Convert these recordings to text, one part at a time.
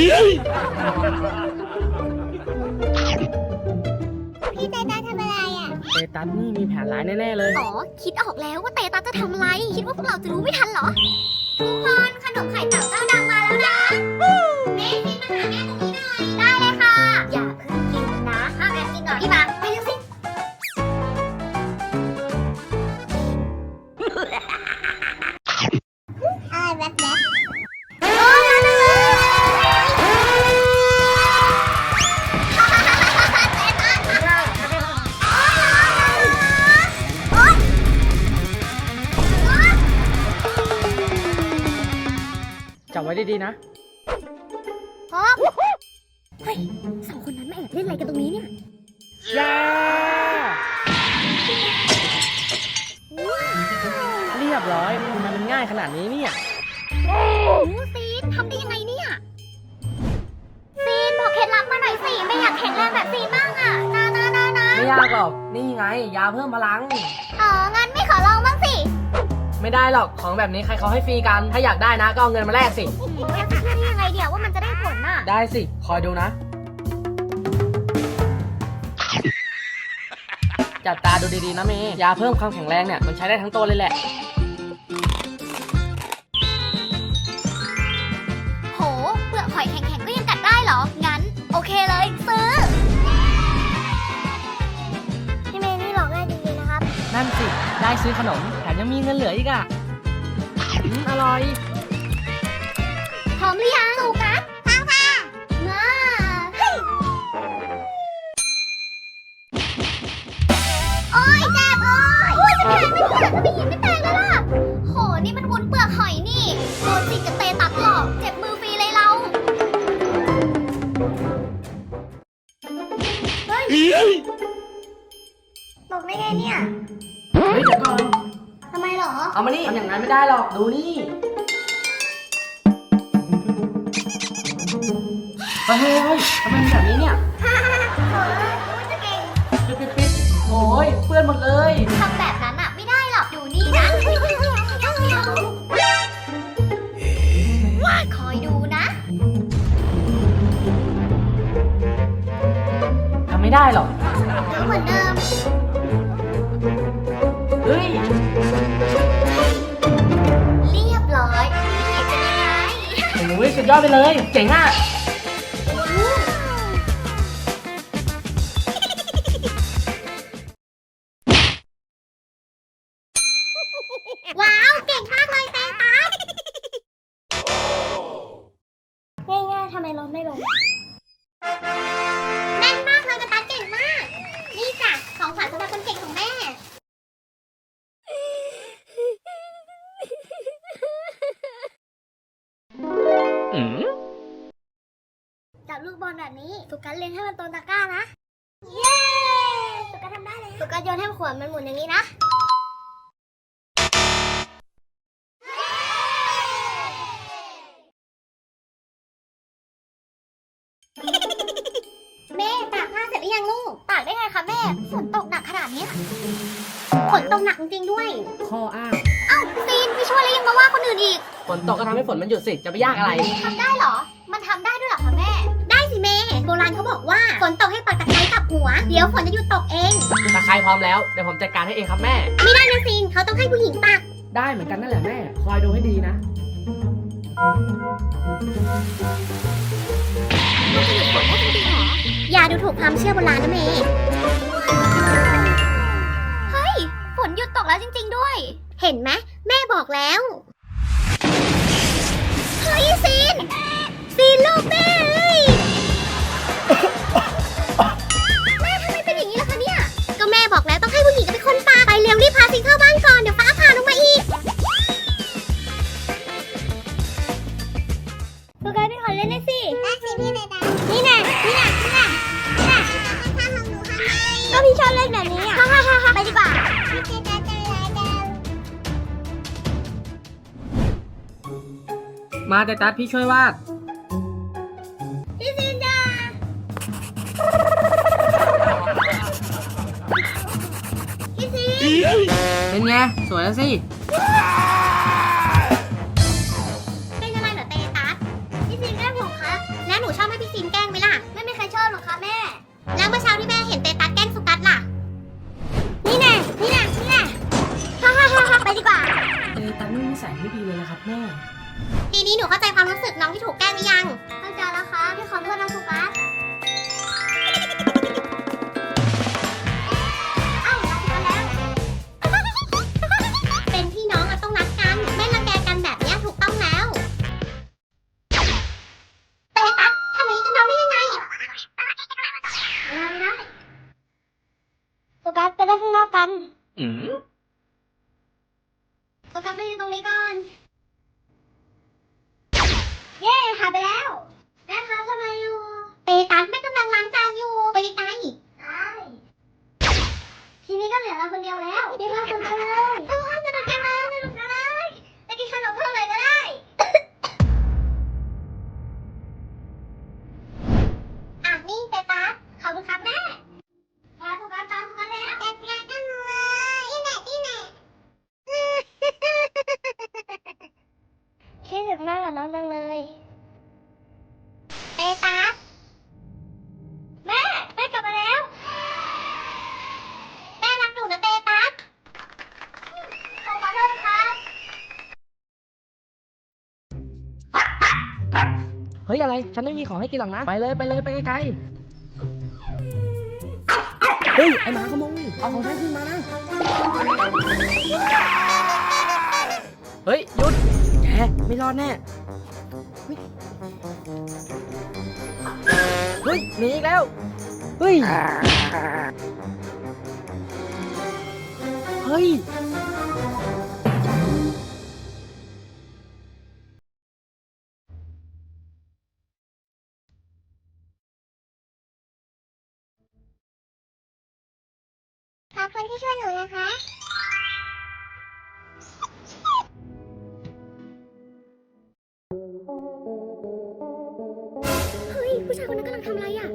พี่ใจตาทำอะไรอะ เตตันนี่มีแผนร้ายแน่ ๆ เลย อ๋อ คิดออกแล้วว่าเตตาจะทำอะไร คิดว่าพวกเราจะรู้ไม่ทันเหรอ ทุกคนขนมไข่เต่าเจ้าดังมาแล้วนะเมซิมาหาแม่ตรงนี้ ว้ดีๆนะ พร้อมเฮ้ยสองคนนั้นมาแอบเล่นอะไรกันตรงนี้เนี่ย ยาเรียบร้อยทำไมมันง่ายขนาดนี้เนี่ยโอ้ซีนทำได้ยังไงเนี่ย ซีนบอกเคล็ดลับมาหน่อยสิ ไม่อยากแข็งแรงแบบซีนบ้างอะนะนะนะนะไม่ยากหรอก นี่ไง ยาเพิ่มพลัง อ๋อ ไง ไม่ได้หรอกของแบบนี้ใครเขาให้ฟรีกันถ้าอยากได้นะก็เอาเงินมาแลกสิ แล้วจะเชื่อได้ยังไงเดี๋ยวว่ามันจะได้ผลน่ะ ได้สิ คอยดูนะ จับตาดูดีๆนะเมย์ยาเพิ่มความแข็งแรงเนี่ยมันใช้ได้ทั้งตัวเลยแหละ นั่นสิ ได้ซื้อขนม แถมยังมีเงินเหลืออีกอะอืมอร่อย พร้อมหรือยังสู่กันพร้อมค่ะมาโอ้ยเจ็บโอ้ยโอ้ยจะแตกไม่เกิดทำไมยิงไม่แตกเลยล่ะ โห นี่มันวุ้นเปลือกหอยนี่โดนจิกกับเตตัด เหรอเอามานี่ทำอย่างนั้นไม่ได้หรอก ดูนี่เฮ้ยเฮ้ยเฮ้ยทำไมเป็นแบบนี้เนี่ยโอ้ยจะเก่งปิดปิดปิดโอ้ยเปื้อนหมดเลย ทำแบบนั้นอะไม่ได้หรอกอยู่นี่นะคอยดูนะ ทำไม่ได้หรอก เหมือนเดิม โอ้ยสุดยอดไปเลย เจ๋งอะว้าว เก่งมากเลยเต้ตาง่ายๆทำไมลดไม่ลง จับลูกบอลแบบนี้สุกัสเล็งให้มันตรงตะกร้านะ เย้สุกัสทำได้เลยสุกัสโยนให้ขวดมันหมุนอย่างนี้นะแม่ตากผ้าเสร็จหรือยังลูก ตากได้ไงคะแม่ ฝนตกหนักขนาดเนี้ยฝนตกหนักจริงๆด้วย ข้ออ้างเอ้าซีนไม่ช่วยแล้วยังมาว่าคนอื่นอีก ฝนตกก็ทำให้ฝนมันหยุดสิ จะไปยากอะไร ทำได้เหรอ มันทำได้ โบราณเขาบอกว่าฝนตกให้ปักตะไคร้กลับหัว เดี๋ยวฝนจะหยุดตกเองถ้าใครพร้อมแล้ว เดี๋ยวผมจัดการให้เองครับแม่ ไม่ได้นะซีนเขาต้องให้ผู้หญิงปัก ได้เหมือนกันนั่นแหละแม่ คอยดูให้ดีนะอย่าดูถูกความเชื่อโบราณนะเมย์เฮ้ย ฝนหยุดตกแล้วจริง ๆด้วย เห็นไหมแม่บอกแล้ว เฮ้ยซีน ซีนลูกแม่ ก็พี่ชอบเล่นแบบนี้อะ ไปดีกว่า มาแต่ตัดพี่ช่วยวาด พี่ซินดาพี่ซินเป็นไง สวยแล้วสิ เป็นอะไรเหรอเตตัสพี่ซินแกล้งผมครัแล้วหนูชอบให้พี่ซินแกล้งไหมล่ะ ไม่ไม่เคยชอบหรอกคะแม่ แล้วเมื่อเช้าที่แม่เห็นเตตัสแกล้ง สัยไม่ดีเลยนะครับแม่ ปีนี้หนูเข้าใจความรู้สึกน้องที่ถูกแกล้งหรือยัง เข้าใจแล้วครับพี่ขอโทษนะครูกัส โฟกัสไปยืนตรงนี้ก่อน เย้หายไปแล้วแม่คะทำไมอยู่เตตัสแม่กำลังล้างจานอยู่ไปไกลใช่ทีนี้ก็เหลือเราคนเดียวแล้วเดี๋ยวเราคนเดียวเลย ถึงแม่กับน้องจังเลยเตตัสแม่ แม่กลับมาแล้ว แม่รักหนูนะเตตัสขอขอโทษครับ เฮ้ยอะไร ฉันไม่มีของให้กินหรอกนะ ไปเลยไปเลยไปไกลๆ เฮ้ย ไอหมาขโมยเอาของฉันขึ้นมานะ เฮ้ยหยุดแก ไม่รอดแน่เฮ้ยเฮ้ยหนีอีกแล้ว เฮ้ย เฮ้ย ขอบคุณที่ช่วยหนูนะคะ ผู้ชายคนนั้นกำลังทำอะไรอะ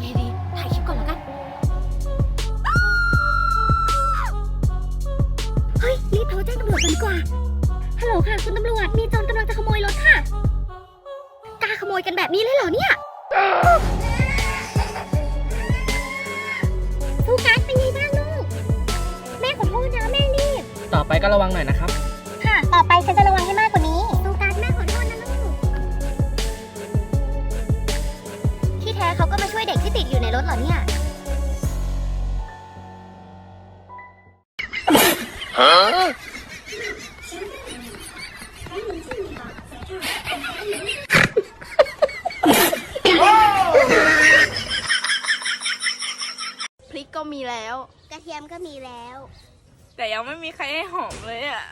ไงดี ถ่ายคลิปก่อนแล้วกัน เฮ้ย รีบโทรแจ้งตำรวจกันดีกว่า ฮัลโหลค่ะคุณตำรวจ มีโจรกำลังจะขโมยรถค่ะ กล้าขโมยกันแบบนี้เลยเหรอเนี่ยฟูกัสเป็นไงบ้างลูก แม่ขอโทษนะแม่รีบ ต่อไปก็ระวังหน่อยนะครับ เทียมก็มีแล้ว แต่ยังไม่มีใครให้หอมเลยอะ